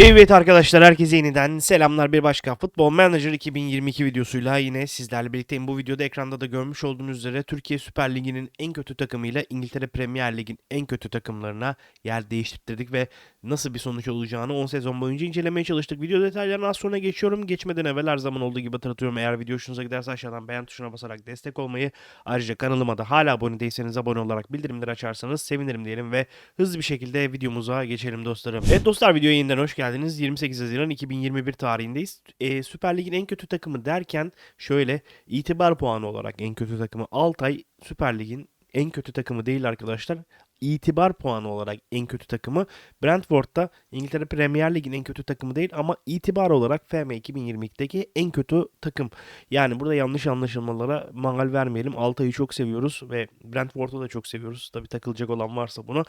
Evet arkadaşlar herkese yeniden selamlar bir başka Futbol Manager 2022 videosuyla yine sizlerle birlikteyim. Bu videoda ekranda da görmüş olduğunuz üzere Türkiye Süper Ligi'nin en kötü takımıyla İngiltere Premier Lig'in en kötü takımlarına yer değiştirdik ve nasıl bir sonuç olacağını 10 sezon boyunca incelemeye çalıştık. Video detaylarına az sonra geçiyorum. Geçmeden evvel her zaman olduğu gibi hatırlatıyorum. Eğer video hoşunuza giderse aşağıdan beğen tuşuna basarak destek olmayı ayrıca kanalıma da hala abone değilseniz abone olarak bildirimleri açarsanız sevinirim diyelim ve hızlı bir şekilde videomuza geçelim dostlarım. Evet dostlar videoya yeniden hoş geldiniz. 28 Haziran 2021 tarihindeyiz. Ee, Süper Lig'in en kötü takımı derken şöyle itibar puanı olarak en kötü takımı Altay Süper Lig'in en kötü takımı değil arkadaşlar. İtibar puanı olarak en kötü takımı Brentford'da İngiltere Premier Lig'in en kötü takımı değil ama itibar olarak FM 2022'deki en kötü takım. Yani burada yanlış anlaşılmalara mangal vermeyelim. Altay'ı çok seviyoruz ve Brentford'u da çok seviyoruz. Tabii takılacak olan varsa buna.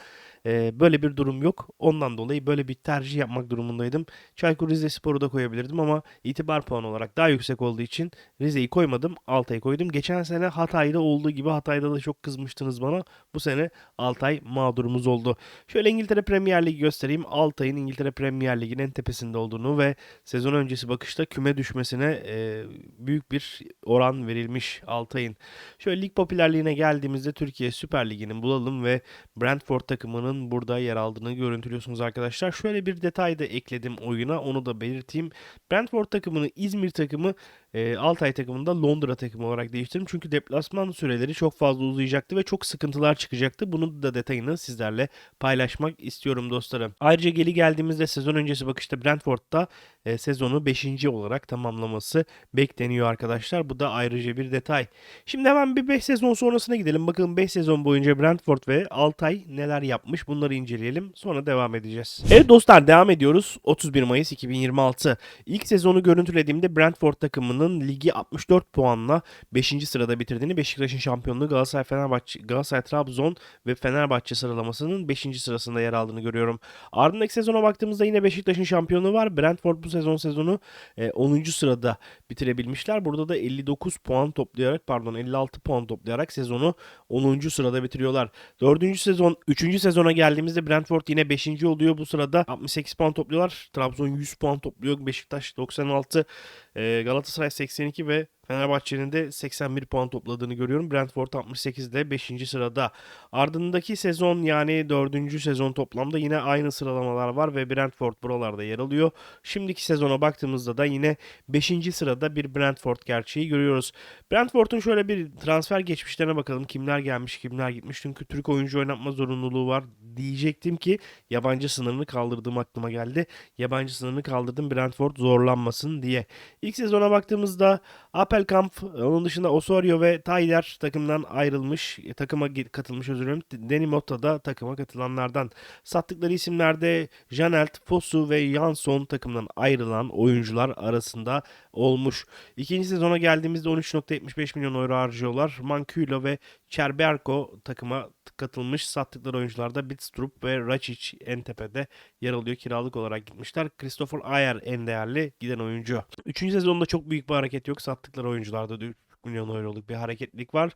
Ee, böyle bir durum yok. Ondan dolayı böyle bir tercih yapmak durumundaydım. Çaykur Rizespor'u da koyabilirdim ama itibar puanı olarak daha yüksek olduğu için Rize'yi koymadım. Altay'ı koydum. Geçen sene Hatay'da olduğu gibi Hatay'da da çok kızmıştınız bana. Bu sene Altay mağdurumuz oldu. Şöyle İngiltere Premier Ligi göstereyim. Altay'ın İngiltere Premier Ligi'nin en tepesinde olduğunu ve sezon öncesi bakışta küme düşmesine e, büyük bir oran verilmiş Altay'ın. Şöyle lig popülerliğine geldiğimizde Türkiye Süper Ligi'nin bulalım ve Brentford takımının burada yer aldığını görüntülüyorsunuz arkadaşlar. Şöyle bir detay da ekledim oyuna onu da belirteyim. Brentford takımını İzmir takımı e, Altay takımında Londra takımı olarak değiştirdim. Çünkü deplasman süreleri çok fazla uzayacaktı ve çok sıkıntılar çıkacaktı. Bunun da detayını sizlerle paylaşmak istiyorum dostlarım. Ayrıca geri geldiğimizde sezon öncesi bakışta Brentford'da e, sezonu 5. olarak tamamlaması bekleniyor arkadaşlar. Bu da ayrıca bir detay. Şimdi hemen bir 5 sezon sonrasına gidelim. Bakalım 5 sezon boyunca Brentford ve Altay neler yapmış bunları inceleyelim. Sonra devam edeceğiz. Evet dostlar devam ediyoruz. 31 Mayıs 2026. İlk sezonu görüntülediğimde Brentford takımının ligi 64 puanla 5. sırada bitirdiğini Beşiktaş'ın şampiyonluğu Galatasaray Fenerbahçe Galatasaray Trabzon ve Fenerbahçe sıralamasının 5. sırasında yer aldığını görüyorum. Ardındaki sezona baktığımızda yine Beşiktaş'ın şampiyonluğu var. Brentford bu sezon sezonu e, 10. sırada bitirebilmişler. Burada da 59 puan toplayarak pardon 56 puan toplayarak sezonu 10. sırada bitiriyorlar. 4. sezon 3. sezona geldiğimizde Brentford yine 5. oluyor. Bu sırada 68 puan topluyorlar. Trabzon 100 puan topluyor. Beşiktaş 96, e, Galatasaray 82 ve Fenerbahçe'nin de 81 puan topladığını görüyorum. Brentford 68'de 5. sırada. Ardındaki sezon yani 4. sezon toplamda yine aynı sıralamalar var ve Brentford buralarda yer alıyor. Şimdiki sezona baktığımızda da yine 5. sırada bir Brentford gerçeği görüyoruz. Brentford'un şöyle bir transfer geçmişlerine bakalım. Kimler gelmiş, kimler gitmiş. Çünkü Türk oyuncu oynatma zorunluluğu var. Diyecektim ki yabancı sınırını kaldırdığım aklıma geldi. Yabancı sınırını kaldırdım Brentford zorlanmasın diye. İlk sezona baktığımızda Appelkamp, onun dışında Osorio ve Tyler takımdan ayrılmış, e, takıma katılmış özür dilerim. Deni Mota da takıma katılanlardan. Sattıkları isimlerde Janelt, Fosu ve Jansson takımdan ayrılan oyuncular arasında olmuş. İkinci sezona geldiğimizde 13.75 milyon euro harcıyorlar. Manculo ve Çerberko takıma katılmış. Sattıkları oyuncularda Bitstrup ve Racic en tepede yer alıyor. Kiralık olarak gitmişler. Christopher Ayer en değerli giden oyuncu. Üçüncü sezonda çok büyük bir hareket yok. Sattıkları oyuncularda da 3 milyon euroluk bir hareketlik var.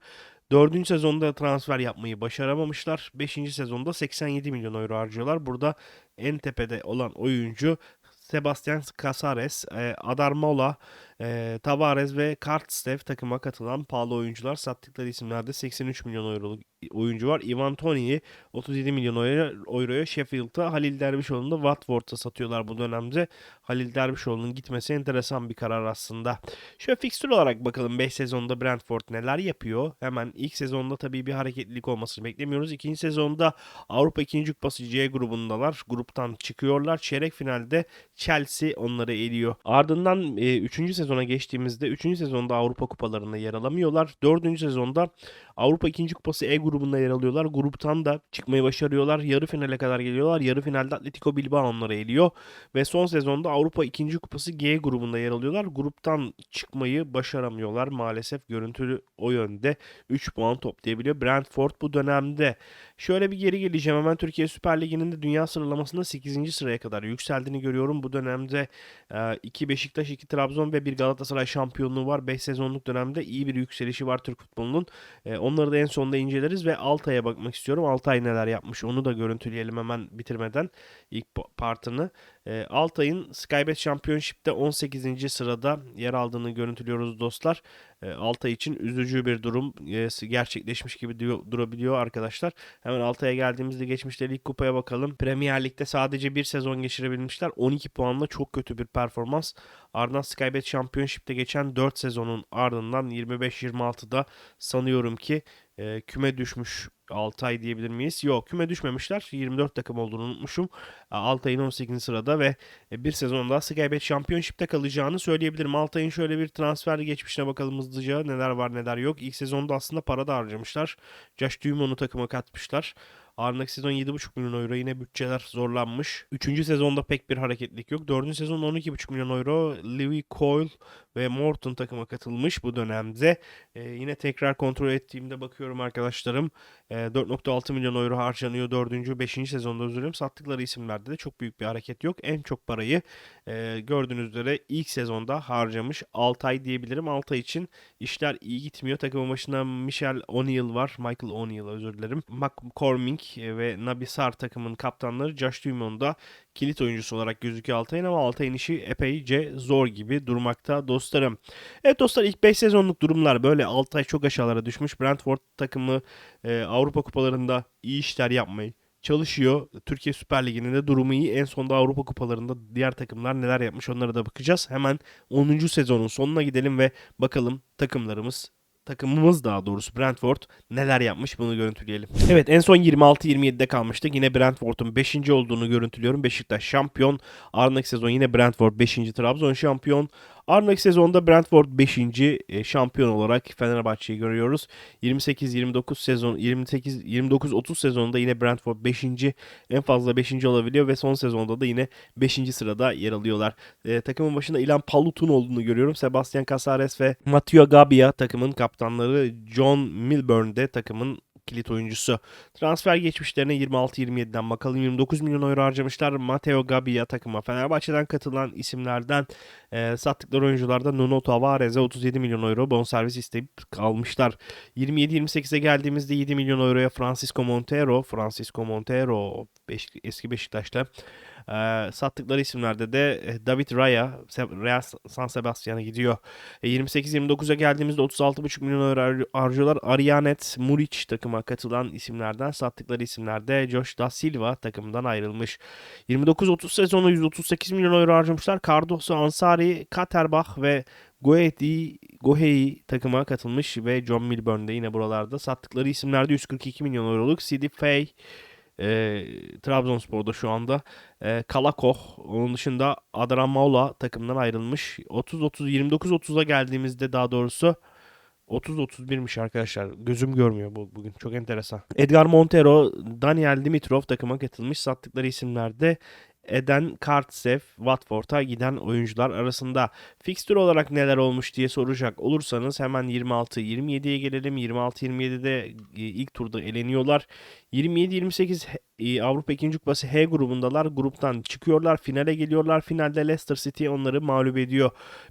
Dördüncü sezonda transfer yapmayı başaramamışlar. Beşinci sezonda 87 milyon euro harcıyorlar. Burada en tepede olan oyuncu Sebastian Casares, e, Adarmola, e, Tavares ve Kartstev takıma katılan pahalı oyuncular. Sattıkları isimlerde 83 milyon euroluk oyuncu var. Ivan Toney'i 37 milyon euro- euroya Sheffield'a, Halil Dervişoğlu'nu da Watford'a satıyorlar bu dönemde. Halil Dervişoğlu'nun gitmesi enteresan bir karar aslında. Şöyle fikstür olarak bakalım 5 sezonda Brentford neler yapıyor. Hemen ilk sezonda tabii bir hareketlilik olmasını beklemiyoruz. İkinci sezonda Avrupa 2. Kupası C grubundalar. Gruptan çıkıyorlar. Çeyrek finalde Chelsea onları eliyor. Ardından 3. sezona geçtiğimizde 3. sezonda Avrupa kupalarında yer alamıyorlar. 4. sezonda Avrupa 2. Kupası E grubunda yer alıyorlar. Gruptan da çıkmayı başarıyorlar. Yarı finale kadar geliyorlar. Yarı finalde Atletico Bilbao onları eliyor. Ve son sezonda Avrupa 2. Kupası G grubunda yer alıyorlar. Gruptan çıkmayı başaramıyorlar. Maalesef görüntülü o yönde 3 puan toplayabiliyor. Brentford bu dönemde. Şöyle bir geri geleceğim. Hemen Türkiye Süper Ligi'nin de dünya sıralamasında 8. sıraya kadar yükseldiğini görüyorum. Bu dönemde 2 Beşiktaş, 2 Trabzon ve bir Galatasaray şampiyonluğu var. 5 sezonluk dönemde iyi bir yükselişi var Türk futbolunun. Onları da en sonunda inceleriz ve Altay'a bakmak istiyorum. Altay neler yapmış onu da görüntüleyelim hemen bitirmeden ilk pa- partını. E, Altay'ın Skybet Championship'te 18. sırada yer aldığını görüntülüyoruz dostlar. E, Altay için üzücü bir durum e, gerçekleşmiş gibi durabiliyor arkadaşlar. Hemen Altay'a geldiğimizde geçmişte lig kupaya bakalım. Premier Lig'de sadece bir sezon geçirebilmişler. 12 puanla çok kötü bir performans. Ardından Skybet Championship'te geçen 4 sezonun ardından 25-26'da sanıyorum ki e, küme düşmüş Altay diyebilir miyiz? Yok küme düşmemişler. 24 takım olduğunu unutmuşum. Altay'ın 18. sırada ve bir sezon daha Skybet Championship'te kalacağını söyleyebilirim. Altay'ın şöyle bir transfer geçmişine bakalım hızlıca. Neler var neler yok. İlk sezonda aslında para da harcamışlar. Josh Dumon'u takıma katmışlar. Ardındaki sezon 7,5 milyon euro yine bütçeler zorlanmış. Üçüncü sezonda pek bir hareketlik yok. Dördüncü sezon 12,5 milyon euro Louis Coyle ve Morton takıma katılmış bu dönemde. Ee, yine tekrar kontrol ettiğimde bakıyorum arkadaşlarım. Ee, 4.6 milyon euro harcanıyor 4. 5. sezonda özür dilerim. Sattıkları isimlerde de çok büyük bir hareket yok. En çok parayı e, gördüğünüz üzere ilk sezonda harcamış. Altay diyebilirim. Altay için işler iyi gitmiyor. Takımın başında Michel O'Neill var. Michael O'Neill özür dilerim. McCormick ve Nabi Sar takımın kaptanları. Josh Dumont da kilit oyuncusu olarak gözüküyor Altay'ın ama Altay'ın işi epeyce zor gibi durmakta dostlarım. Evet dostlar ilk 5 sezonluk durumlar böyle Altay çok aşağılara düşmüş. Brentford takımı e, Avrupa kupalarında iyi işler yapmayı çalışıyor. Türkiye Süper Ligi'nin de durumu iyi. En sonunda Avrupa kupalarında diğer takımlar neler yapmış onlara da bakacağız. Hemen 10. sezonun sonuna gidelim ve bakalım takımlarımız takımımız daha doğrusu Brentford neler yapmış bunu görüntüleyelim. Evet en son 26-27'de kalmıştık. Yine Brentford'un 5. olduğunu görüntülüyorum. Beşiktaş şampiyon. Ardındaki sezon yine Brentford 5. Trabzon şampiyon. Ardındaki sezonda Brentford 5. e, şampiyon olarak Fenerbahçe'yi görüyoruz. 28-29 sezon 28 29-30 sezonunda yine Brentford 5. en fazla 5. olabiliyor ve son sezonda da yine 5. sırada yer alıyorlar. E, takımın başında Ilan Palut'un olduğunu görüyorum. Sebastian Casares ve Matteo Gabbia takımın kaptanları. John Milburn de takımın kilit oyuncusu. Transfer geçmişlerine 26-27'den bakalım. 29 milyon euro harcamışlar. Matteo Gabbia takıma Fenerbahçe'den katılan isimlerden e, sattıkları oyuncularda Nuno Tavares'e 37 milyon euro bonservis isteyip kalmışlar. 27-28'e geldiğimizde 7 milyon euroya Francisco Montero, Francisco Montero eski Beşiktaş'ta e, sattıkları isimlerde de e, David Raya, Real San Sebastian'a gidiyor. E, 28-29'a geldiğimizde 36,5 milyon euro har- harcıyorlar. Arianet Muric takıma katılan isimlerden sattıkları isimlerde Josh Da Silva takımdan ayrılmış. 29-30 sezonu 138 milyon euro harcamışlar. Cardoso, Ansari, Katerbach ve Goeti, Gohei takıma katılmış ve John Milburn de yine buralarda. Sattıkları isimlerde 142 milyon euroluk Sidi Fay, e, Trabzonspor'da şu anda. E, Kalakoh, onun dışında Adramaula takımdan ayrılmış. 30-30, 29-30'a geldiğimizde daha doğrusu 30-31'miş arkadaşlar. Gözüm görmüyor bu bugün. Çok enteresan. Edgar Montero, Daniel Dimitrov takıma katılmış. Sattıkları isimlerde Eden Kartsev, Watford'a giden oyuncular arasında. Fikstür olarak neler olmuş diye soracak olursanız hemen 26-27'ye gelelim. 26-27'de e, ilk turda eleniyorlar. 27-28 e, Avrupa 2. Kupası H grubundalar. Gruptan çıkıyorlar. Finale geliyorlar. Finalde Leicester City onları mağlup ediyor.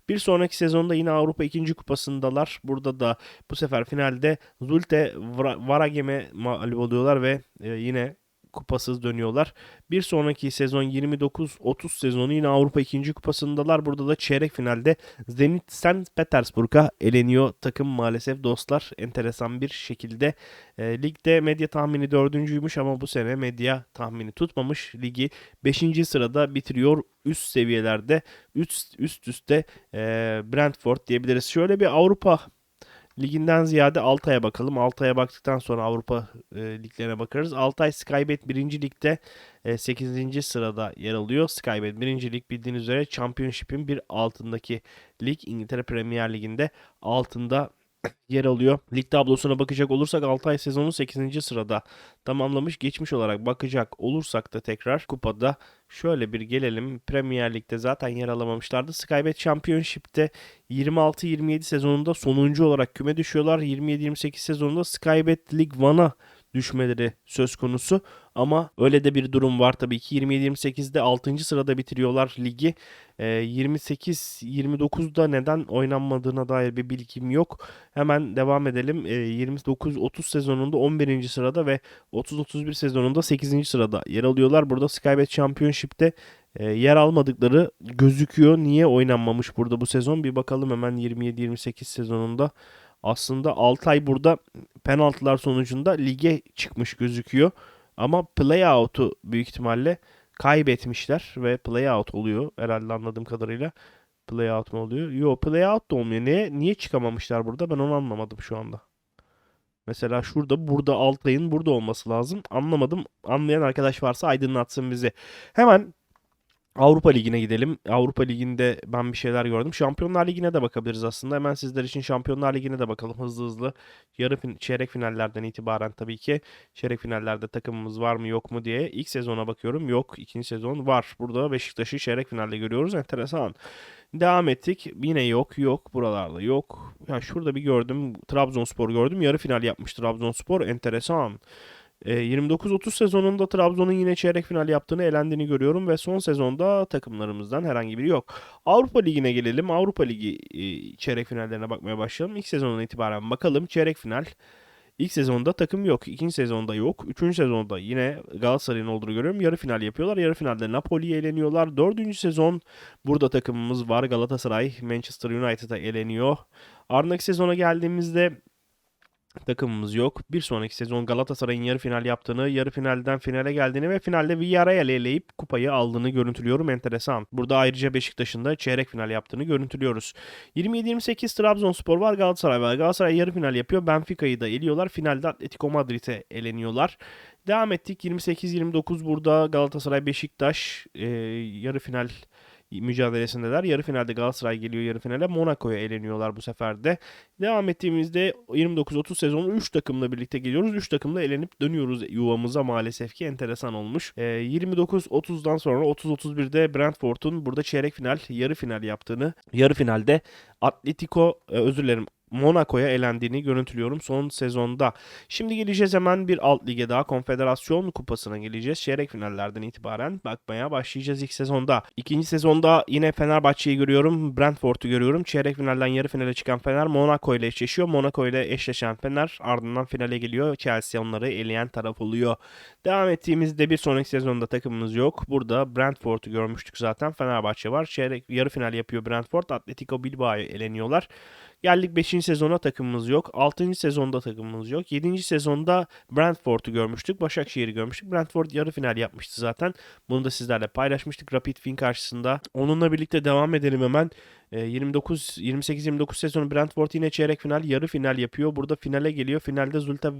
Bir sonraki sezonda yine Avrupa 2. Kupasındalar. Burada da bu sefer finalde Zulte Varagem'e mağlup oluyorlar ve e, yine kupasız dönüyorlar. Bir sonraki sezon 29-30 sezonu yine Avrupa 2. Kupası'ndalar. Burada da çeyrek finalde Zenit St. Petersburg'a eleniyor takım maalesef dostlar. Enteresan bir şekilde. E, ligde medya tahmini dördüncüymüş ama bu sene medya tahmini tutmamış. Ligi 5. sırada bitiriyor. Üst seviyelerde üst üst üste e, Brentford diyebiliriz. Şöyle bir Avrupa liginden ziyade Altay'a bakalım. Altay'a baktıktan sonra Avrupa e, liglerine bakarız. Altay Skybet 1. ligde e, 8. sırada yer alıyor. Skybet 1. lig bildiğiniz üzere Championship'in bir altındaki lig. İngiltere Premier Ligi'nde altında yer alıyor. Lig tablosuna bakacak olursak Altay sezonu 8. sırada tamamlamış. Geçmiş olarak bakacak olursak da tekrar kupada şöyle bir gelelim. Premier Lig'de zaten yer alamamışlardı. Skybet Championship'te 26-27 sezonunda sonuncu olarak küme düşüyorlar. 27-28 sezonunda Skybet League One'a düşmeleri söz konusu. Ama öyle de bir durum var tabii ki. 27-28'de 6. sırada bitiriyorlar ligi. Ee, 28-29'da neden oynanmadığına dair bir bilgim yok. Hemen devam edelim. Ee, 29-30 sezonunda 11. sırada ve 30-31 sezonunda 8. sırada yer alıyorlar. Burada Skybet Championship'te e, yer almadıkları gözüküyor. Niye oynanmamış burada bu sezon? Bir bakalım hemen 27-28 sezonunda. Aslında Altay burada penaltılar sonucunda lige çıkmış gözüküyor. Ama playout'u büyük ihtimalle kaybetmişler ve playout oluyor herhalde anladığım kadarıyla. Playout mu oluyor? Yo playout da olmuyor. Niye, niye çıkamamışlar burada? Ben onu anlamadım şu anda. Mesela şurada burada Altay'ın burada olması lazım. Anlamadım. Anlayan arkadaş varsa aydınlatsın bizi. Hemen Avrupa Ligi'ne gidelim. Avrupa Ligi'nde ben bir şeyler gördüm. Şampiyonlar Ligi'ne de bakabiliriz aslında. Hemen sizler için Şampiyonlar Ligi'ne de bakalım hızlı hızlı. Yarı fin- çeyrek finallerden itibaren tabii ki çeyrek finallerde takımımız var mı yok mu diye ilk sezona bakıyorum. Yok. ikinci sezon var. Burada Beşiktaş'ı çeyrek finalde görüyoruz. Enteresan. Devam ettik. Yine yok. Yok. Buralarda yok. Ya şurada bir gördüm. Trabzonspor gördüm. Yarı final yapmış Trabzonspor. Enteresan. E, 29-30 sezonunda Trabzon'un yine çeyrek final yaptığını, elendiğini görüyorum ve son sezonda takımlarımızdan herhangi biri yok. Avrupa Ligi'ne gelelim. Avrupa Ligi e, çeyrek finallerine bakmaya başlayalım. İlk sezondan itibaren bakalım. Çeyrek final. İlk sezonda takım yok. ikinci sezonda yok. Üçüncü sezonda yine Galatasaray'ın olduğunu görüyorum. Yarı final yapıyorlar. Yarı finalde Napoli'ye eleniyorlar. Dördüncü sezon burada takımımız var. Galatasaray Manchester United'a eleniyor. Ardındaki sezona geldiğimizde takımımız yok. Bir sonraki sezon Galatasaray'ın yarı final yaptığını, yarı finalden finale geldiğini ve finalde Villarreal'i eleyip kupayı aldığını görüntülüyorum. Enteresan. Burada ayrıca Beşiktaş'ın da çeyrek final yaptığını görüntülüyoruz. 27-28 Trabzonspor var, Galatasaray var. Galatasaray yarı final yapıyor. Benfica'yı da eliyorlar. Finalde Atletico Madrid'e eleniyorlar. Devam ettik. 28-29 burada Galatasaray Beşiktaş e, yarı final mücadelesindeler. Yarı finalde Galatasaray geliyor yarı finale. Monaco'ya eleniyorlar bu sefer de. Devam ettiğimizde 29-30 sezonu 3 takımla birlikte geliyoruz. 3 takımla elenip dönüyoruz yuvamıza maalesef ki enteresan olmuş. E, 29-30'dan sonra 30-31'de Brentford'un burada çeyrek final, yarı final yaptığını, yarı finalde Atletico, e, özür dilerim Monaco'ya elendiğini görüntülüyorum son sezonda. Şimdi geleceğiz hemen bir alt lige daha Konfederasyon Kupası'na geleceğiz. Çeyrek finallerden itibaren bakmaya başlayacağız ilk sezonda. İkinci sezonda yine Fenerbahçe'yi görüyorum. Brentford'u görüyorum. Çeyrek finalden yarı finale çıkan Fener Monaco ile eşleşiyor. Monaco ile eşleşen Fener ardından finale geliyor. Chelsea onları eleyen taraf oluyor. Devam ettiğimizde bir sonraki sezonda takımımız yok. Burada Brentford'u görmüştük zaten. Fenerbahçe var. Çeyrek yarı final yapıyor Brentford. Atletico Bilbao'yu eleniyorlar. Geldik 5. sezona takımımız yok. 6. sezonda takımımız yok. 7. sezonda Brentford'u görmüştük. Başakşehir'i görmüştük. Brentford yarı final yapmıştı zaten. Bunu da sizlerle paylaşmıştık Rapid Wien karşısında. Onunla birlikte devam edelim hemen. 29 28-29 sezonu Brentford yine çeyrek final, yarı final yapıyor. Burada finale geliyor. Finalde Zulta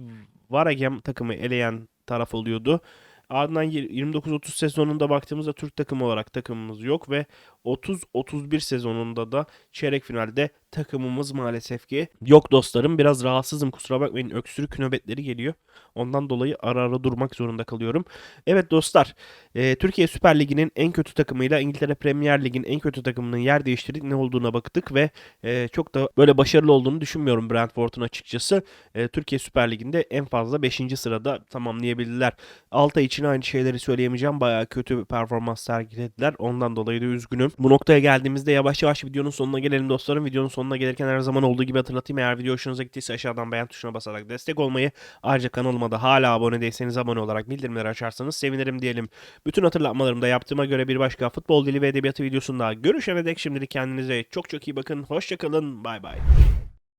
Varagem takımı eleyen taraf oluyordu. Ardından 29-30 sezonunda baktığımızda Türk takımı olarak takımımız yok ve 30-31 sezonunda da çeyrek finalde takımımız maalesef ki yok dostlarım. Biraz rahatsızım kusura bakmayın öksürük nöbetleri geliyor. Ondan dolayı ara ara durmak zorunda kalıyorum. Evet dostlar e, Türkiye Süper Ligi'nin en kötü takımıyla İngiltere Premier Lig'in en kötü takımının yer değiştirdik ne olduğuna baktık ve e, çok da böyle başarılı olduğunu düşünmüyorum Brentford'un açıkçası. E, Türkiye Süper Ligi'nde en fazla 5. sırada tamamlayabildiler. Altay için aynı şeyleri söyleyemeyeceğim. Bayağı kötü bir performans sergilediler. Ondan dolayı da üzgünüm. Bu noktaya geldiğimizde yavaş yavaş videonun sonuna gelelim dostlarım. Videonun sonuna gelirken her zaman olduğu gibi hatırlatayım. Eğer video hoşunuza gittiyse aşağıdan beğen tuşuna basarak destek olmayı, ayrıca kanalıma da hala abone değilseniz abone olarak bildirimleri açarsanız sevinirim diyelim. Bütün hatırlatmalarımı da yaptığıma göre bir başka futbol dili ve edebiyatı videosunda görüşene dek şimdilik kendinize çok çok iyi bakın. Hoşçakalın. Bay bay.